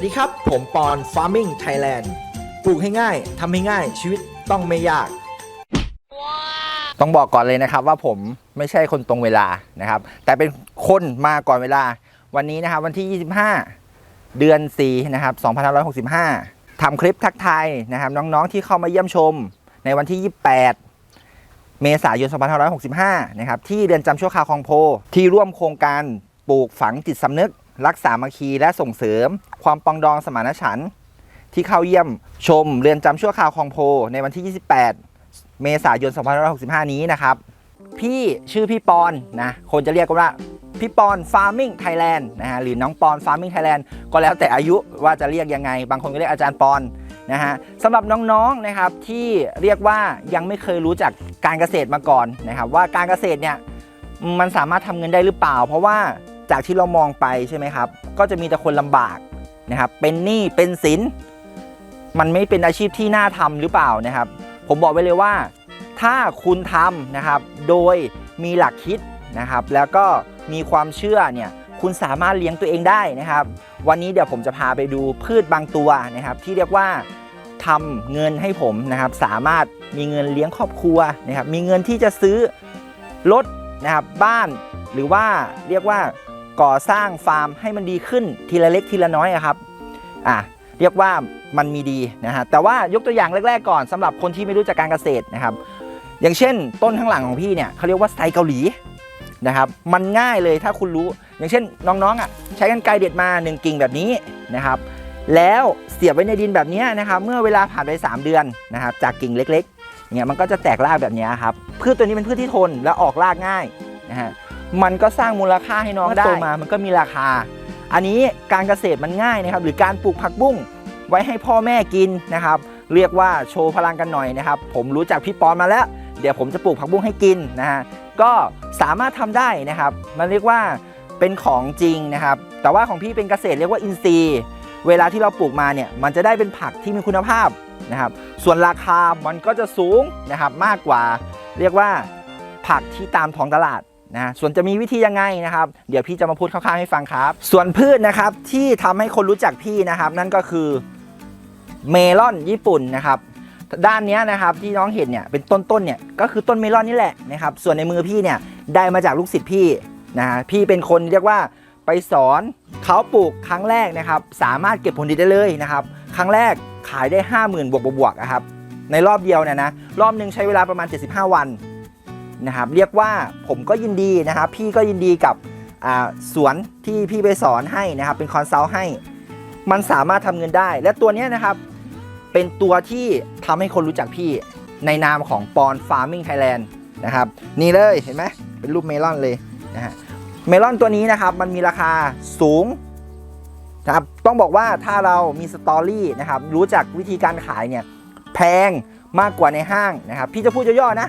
วัสดีครับ ผมปอน Farming Thailand ปลูกให้ง่ายทำให้ง่าย ชีวิตต้องไม่ยาก ต้องบอกก่อนเลยนะครับว่าผมไม่ใช่คนตรงเวลานะครับ แต่เป็นคนมาก่อนเวลา วันนี้นะครับวันที่ 25 เดือน 4 นะครับ 2565ทำคลิปทักทายนะครับ น้องๆที่เข้ามาเยี่ยมชม ในวันที่ 28 เมษายน 2565 นะครับ ที่เรือนจำชั่วคราวคลองโพที่ร่วมโครงการปลูกฝังจิตสำนึก รักษามัคคีและส่งเสริม ความปองดองสมานฉันท์ที่เข้าเยี่ยมชมเรือนจำชั่วคราวคลองโพในวันที่ 28 เมษายน 2565 นี้นะครับ พี่ชื่อพี่ปอนนะคนจะเรียกกันว่าพี่ปอน Farming Thailand นะฮะหรือน้องปอน Farming Thailand ก็แล้วแต่อายุว่าจะเรียกยังไง บางคนก็เรียกอาจารย์ปอนนะฮะสำหรับน้องๆนะครับที่เรียกว่ายังไม่เคยรู้จักการเกษตรมาก่อนนะครับว่าการเกษตรเนี่ยมันสามารถทำเงินได้หรือเปล่า เพราะว่า จากที่เรามองไปใช่ไหมครับ ก็จะมีแต่คนลำบากนะครับ เป็นหนี้เป็นสิน มันไม่เป็นอาชีพที่น่าทำหรือเปล่านะครับ ผมบอกไว้เลยว่า ถ้าคุณทำนะครับ โดยมีหลักคิดนะครับ แล้วก็มีความเชื่อเนี่ยคุณสามารถเลี้ยงตัวเองได้นะครับ วันนี้เดี๋ยวผมจะพาไปดูพืชบางตัวนะครับ ที่เรียกว่าทำเงินให้ผมนะครับ สามารถมีเงินเลี้ยงครอบครัวนะครับ มีเงินที่จะซื้อรถนะครับบ้านหรือว่าเรียกว่า ก่อสร้างฟาร์มให้มันดีขึ้นทีละเล็กทีละน้อยครับอะเรียกว่ามันมีดีนะฮะแต่ว่ายกตัวอย่างแรกๆก่อนสำหรับคนที่ไม่รู้จักการเกษตรนะครับ อย่างเช่น ต้นข้างหลังของพี่เนี่ยเขาเรียกว่าไซเกาหลีนะครับมันง่ายเลยถ้าคุณรู้ อย่างเช่นน้องๆอะใช้กันไกรเด็ดมา 1 กิ่งแบบนี้นะครับแล้วเสียบไว้ในดินแบบนี้นะครับเมื่อเวลาผ่านไป 3 เดือนนะครับจากกิ่งเล็กๆเงี้ยมันก็จะแตกรากแบบนี้ครับพืชตัวนี้เป็นพืชที่ทนและออกรากง่ายนะฮะ มันก็สร้างมูลค่าให้น้องได้โตมา มันก็มีราคา อันนี้การเกษตรมันง่ายนะครับ หรือการปลูกผักบุ้งไว้ให้พ่อแม่กินนะครับ เรียกว่าโชว์พลังกันหน่อยนะครับ ผมรู้จักพี่ปอนมาแล้ว เดี๋ยวผมจะปลูกผักบุ้งให้กินนะฮะ ก็สามารถทำได้นะครับ มันเรียกว่าเป็นของจริงนะครับ แต่ว่าของพี่เป็นเกษตรเรียกว่าอินทรีย์ เวลาที่เราปลูกมาเนี่ย มันจะได้เป็นผักที่มีคุณภาพนะครับ ส่วนราคามันก็จะสูงนะครับมากกว่า เรียกว่าผักที่ตามท้องตลาด นะส่วนจะมีวิธียังไงนะครับ เดี๋ยวพี่จะมาพูดคร่าวๆให้ฟังครับ ส่วนพืชนะครับที่ทำให้คนรู้จักพี่นะครับ นั่นก็คือเมลอนญี่ปุ่นนะครับด้านนี้นะครับที่น้องเห็นเนี่ยเป็นต้นต้นๆเนี่ยก็คือต้นเมลอนนี่แหละนะครับส่วนในมือพี่เนี่ยได้มาจากลูกศิษย์พี่นะฮะพี่เป็นคนเรียกว่าไปสอนเขาปลูกครั้งแรกนะครับ สามารถเก็บผลผลิตได้เลยนะครับ ครั้งแรกขายได้ 5 0,000 บวกบวกนะครับในรอบเดียวเนี่ยนะรอบหนึ่งใช้เวลาประมาณ 75 วัน นะครับ เรียกว่าผมก็ยินดีนะครับ พี่ก็ยินดีกับสวนที่พี่ไปสอนให้นะครับ เป็นคอนซัลท์ให้ มันสามารถทำเงินได้ และตัวนี้นะครับ เป็นตัวที่ทำให้คนรู้จักพี่ในนามของปอนฟาร์มิงไทยแลนด์นะครับ นี่เลยเห็นไหมเป็นรูปเมลอนเลยนะฮะเมลอนตัวนี้นะครับ มันมีราคาสูงนะครับต้องบอกว่าถ้าเรามีสตอรี่นะครับ รู้จักวิธีการขายเนี่ย แพงมากกว่าในห้างนะครับ พี่จะพูดย่อๆนะ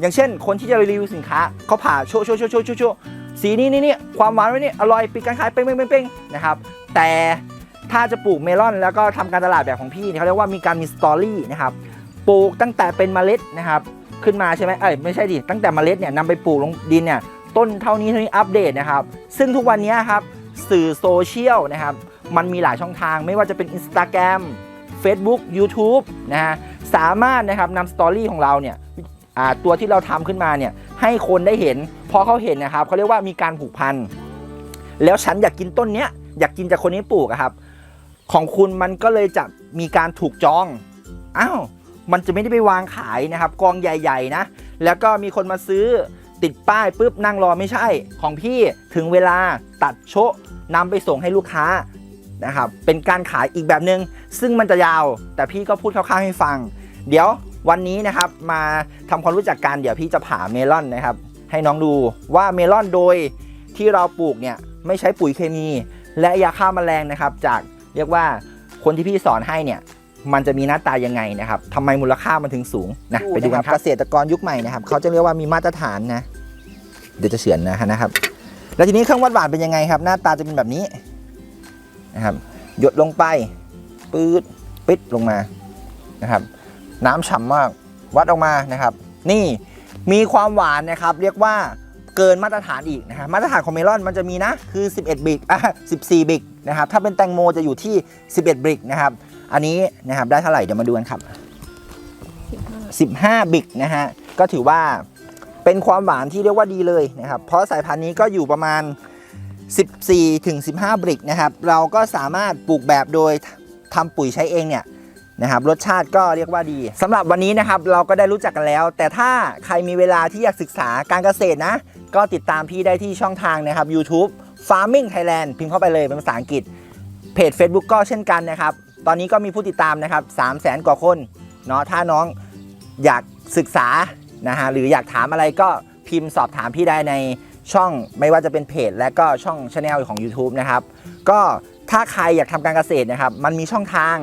อย่างเช่น คนที่จะรีวิวสินค้าเขาผ่าโชว์โชว์โชว์โชว์โชว์สีนี้นี่นี่ความหวานไว้นี่อร่อยปิดการขายเป้งเป้งเป้งนะครับแต่ถ้าจะปลูกเมลอน แล้วก็ทำการตลาดแบบของพี่เขาเรียกว่ามีการมีสตอรี่นะครับปลูกตั้งแต่เป็นเมล็ดนะครับขึ้นมาใช่ไหมเอ้ยไม่ใช่ดิตั้งแต่เมล็ดเนี่ยนำไปปลูกลงดินเนี่ยต้นเท่านี้เท่านี้อัปเดตนะครับซึ่งทุกวันนี้ครับสื่อโซเชียลนะครับมันมีหลายช่องทางไม่ว่าจะเป็น Instagram Facebook YouTube นะฮะสามารถนะครับนำสตอรี่ของเราเนี่ย ตัวที่เราทำขึ้นมาเนี่ยให้คนได้เห็นพอเขาเห็นนะครับเขาเรียกว่ามีการผูกพันแล้วฉันอยากกินต้นเนี้ยอยากกินจากคนนี้ปลูกครับ ของคุณมันก็เลยจะมีการถูกจองอ้าวมันจะไม่ได้ไปวางขายนะครับกองใหญ่ ๆ นะ แล้วก็มีคนมาซื้อติดป้ายปุ๊บนั่งรอไม่ใช่ ของพี่ถึงเวลาตัดโชะนำไปส่งให้ลูกค้านะครับเป็นการขายอีกแบบหนึง่งซึ่งมันจะยาว แต่พี่ก็พูดคร่าวๆให้ฟัง เดี๋ยว วันนี้นะครับมาทำความรู้จักกันเดี๋ยวพี่จะผ่าเมลอนนะครับ ให้น้องดูว่าเมลอนโดยที่เราปลูกเนี่ยไม่ใช้ปุ๋ยเคมี และยาฆ่าแมลงนะครับ จากเรียกว่าคนที่พี่สอนให้เนี่ยมันจะมีหน้าตายังไงนะครับทำไมมูลค่ามันถึงสูงนะไปดูกันครับเกษตรกรยุคใหม่นะครับเขาจะเรียกว่ามีมาตรฐานนะเดี๋ยวจะเฉือนนะนะครับ แล้วทีนี้เครื่องวัดหวานเป็นยังไงครับ หน้าตาจะเป็นแบบนี้นะครับ หยดลงไปปื๊ดปิดลงมานะครับ น้ำฉ่ำมาก วัดออกมานะครับ นี่มีความหวานนะครับ เรียกว่าเกินมาตรฐานอีกนะครับมาตรฐานของเมลอนมันจะมีนะคือ 11 บิกอะ14 บิกนะครับ ถ้าเป็นแตงโมจะอยู่ที่ 11 บิกนะครับ อันนี้นะครับได้เท่าไหร่เดี๋ยวมาดูกันครับ 15 บิกนะฮะก็ถือว่าเป็นความหวานที่เรียกว่าดีเลยนะครับ เพราะสายพันธุ์นี้ก็อยู่ประมาณ 14ถึง15 บิกนะครับ เราก็สามารถปลูกแบบโดยทำปุ๋ยใช้เองเนี่ย นะครับรสชาติก็เรียกว่าดีสำหรับวันนี้นะครับเราก็ได้รู้จักกันแล้ว แต่ถ้าใครมีเวลาที่อยากศึกษาการเกษตรนะ ก็ติดตามพี่ได้ที่ช่องทางนะครับ YouTube Farming Thailand พิมพ์เข้าไปเลยเป็นภาษาอังกฤษเพจ Facebook ก็เช่นกันนะครับ ตอนนี้ก็มีผู้ติดตามนะครับ3 0 0แสนกว่าคนเนาะถ้าน้องอยากศึกษานะฮะหรืออยากถามอะไรก็พิมพ์สอบถามพี่ได้ในช่องไม่ว่าจะเป็นเพจ และก็ช่องช anel ของ YouTube นะครับ ก็ถ้าใครอยากทำการเกษตรนะครับ มันมีช่องทาง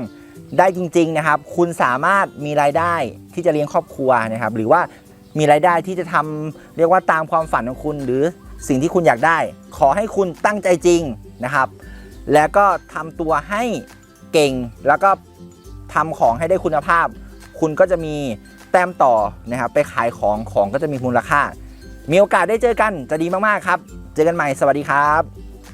ได้จริงๆนะครับ คุณสามารถมีรายได้ที่จะเลี้ยงครอบครัวนะครับ หรือว่ามีรายได้ที่จะทำเรียกว่าตามความฝันของคุณ หรือสิ่งที่คุณอยากได้ ขอให้คุณตั้งใจจริงนะครับ แล้วก็ทำตัวให้เก่งแล้วก็ทำของให้ได้คุณภาพ คุณก็จะมีแต้มต่อนะครับ ไปขายของของก็จะมีมูลค่า มีโอกาสได้เจอกันจะดีมากๆครับ เจอกันใหม่สวัสดีครับ